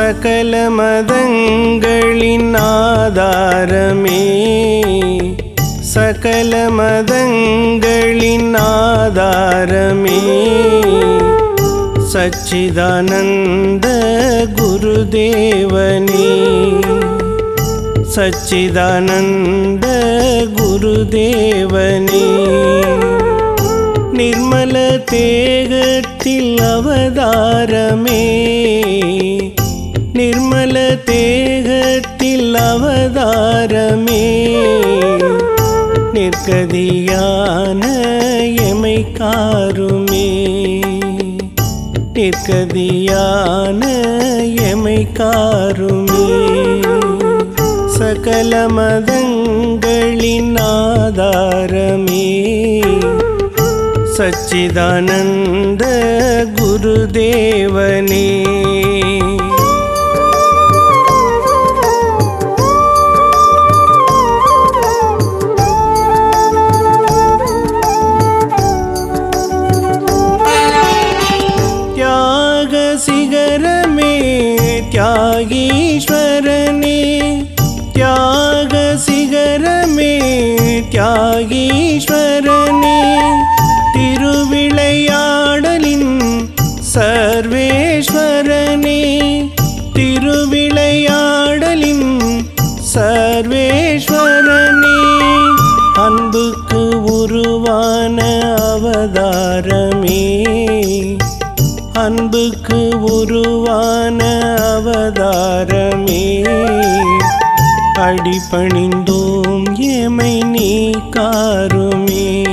சகல மதங்களின் ஆதாரமே. சகல மதங்களின் ஆதாரமே. சச்சிதானந்த குருதேவனே. சச்சிதானந்த குருதேவனே. நிர்மல தேகத்தில் அவதாரமே. நிர்மல தேகத்தில் அவதாரமே. நிற்கதியான எமை காருமே. நிற்கதியான எமை காருமே. சகல மதங்களின் ஆதாரமே. சச்சிதானந்த குருதேவனே. தியாகீஸ்வரனே தியாக சிகரமே தியாகீஸ்வரனே திருவிளையாடலின் சர்வேஸ்வரனே திருவிளையாடலின் சர்வேஸ்வரனே அன்புக்கு உருவான அவதாரமே அன்புக்கு உருவான அவதாரமே. அடிபணிந்தோம் ஏமை நீ காருமே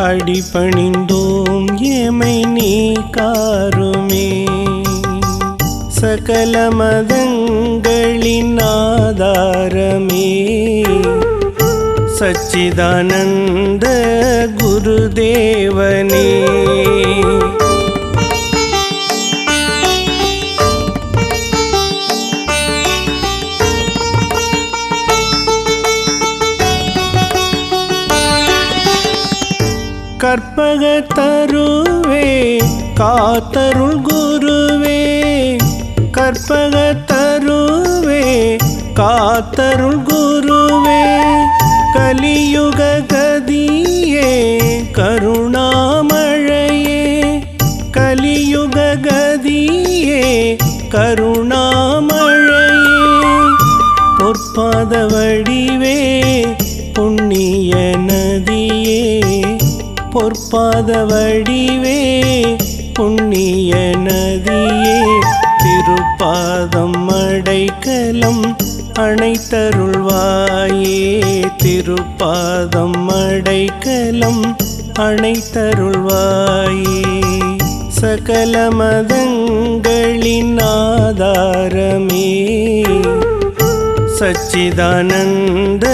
அடிபணிந்தோம் ஏமை நீ காருமே சகல மதங்களின் ஆதாரமே. சச்சிதானந்த குருதேவனே. தருவே காத்தருள் குருவே கற்பக தருவே காத்தருள் குருவே கலியுக கதியே கருணாமழையே. கலியுக கதியே கருணாமழையே. பொற்பாத வடிவே புண்ணிய நதியே. பொற்பாத வடிவே புண்ணிய நதியே திருப்பாதம் அடைக்கலம் அணைத்தருள்வாயே திருப்பாதம் அடைக்கலம் அணைத்தருள்வாயே. சகல மதங்களின் ஆதாரமே சச்சிதானந்த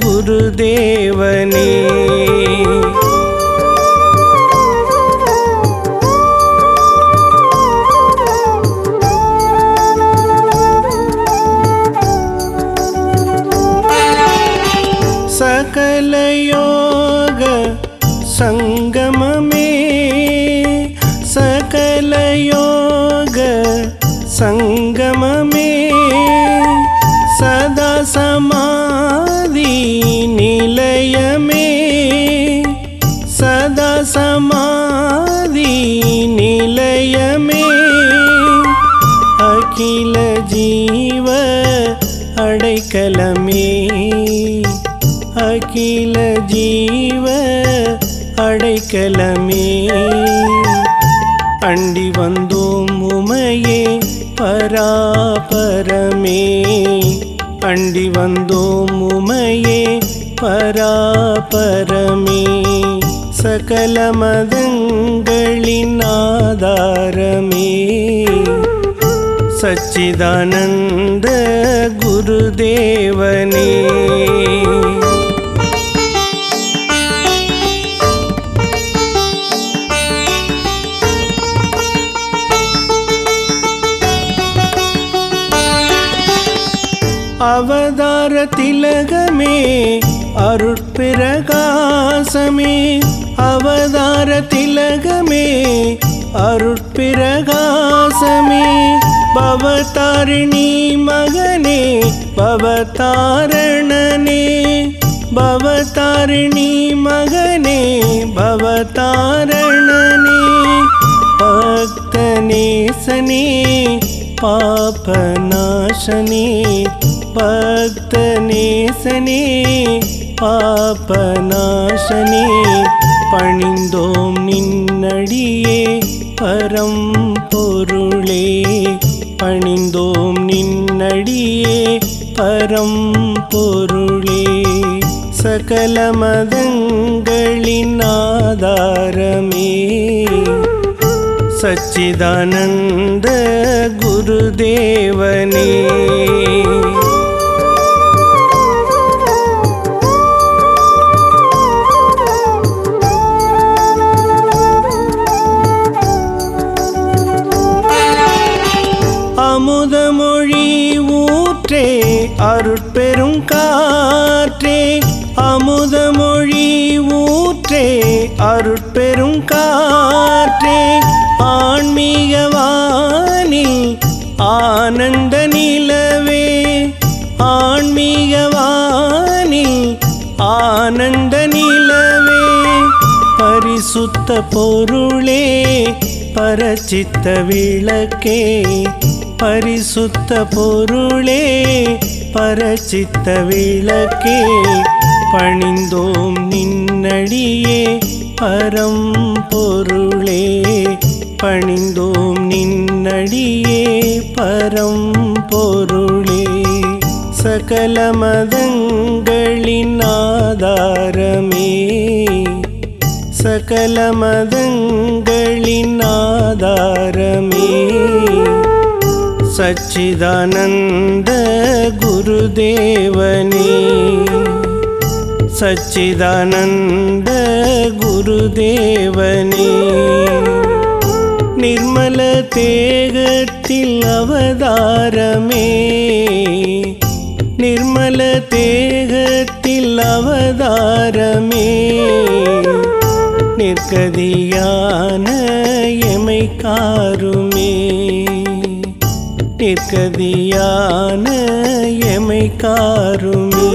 குருதேவனே. அகில ஜீவ அடைக்கலமே. அண்டி வந்தோம் உமையே பராபரமே. அண்டி வந்தோம் உமையே பராபரமே. சகல மதங்களின் ஆதாரமே. சச்சிதானந்த குருதேவனே. அவதார திலகமே அருட்பிரகாசமே. அவதார திலகமே அருட்பிரகாசமே. பவதாரிணி மகனே பவதாரணனே. பவதாரிணி மகனே பவதாரணனே. பக்தநேசனே பாபநாசனே. பக்த பக்தநேசனே பாபநாசனே பணிந்தோம் நின்னடியே பரம் பொருளே பணிந்தோம் நின்னடியே பரம் பொருளே சகல மதங்களின் ஆதாரமே சச்சிதானந்த குருதேவனே அருட்பெரும் காற்றே அமுதமொழி ஊற்றே. அருட்பெரும் காற்றே ஆன்மீகவானி ஆனந்த நிலவே. ஆன்மீகவானி ஆனந்த நிலவே. பரிசுத்த பொருளே பரச்சித்த விளக்கே. பரிசுத்த பொருளே பரச்சித்த விளக்கே பணிந்தோம் நின்னடியே பரம் பொருளே பணிந்தோம் நின்னடியே பரம் பொருளே. சகல மதங்களின் ஆதாரமே சகல மதங்களின் ஆதாரமே. சச்சிதானந்த குருதேவனே. சச்சிதானந்த குருதேவனே. நிர்மல தேகத்தில் அவதாரமே. நிர்மல தேகத்தில் அவதாரமே. நிற்கதியான எமை காருமே நிற்கதியான எமை காருமே.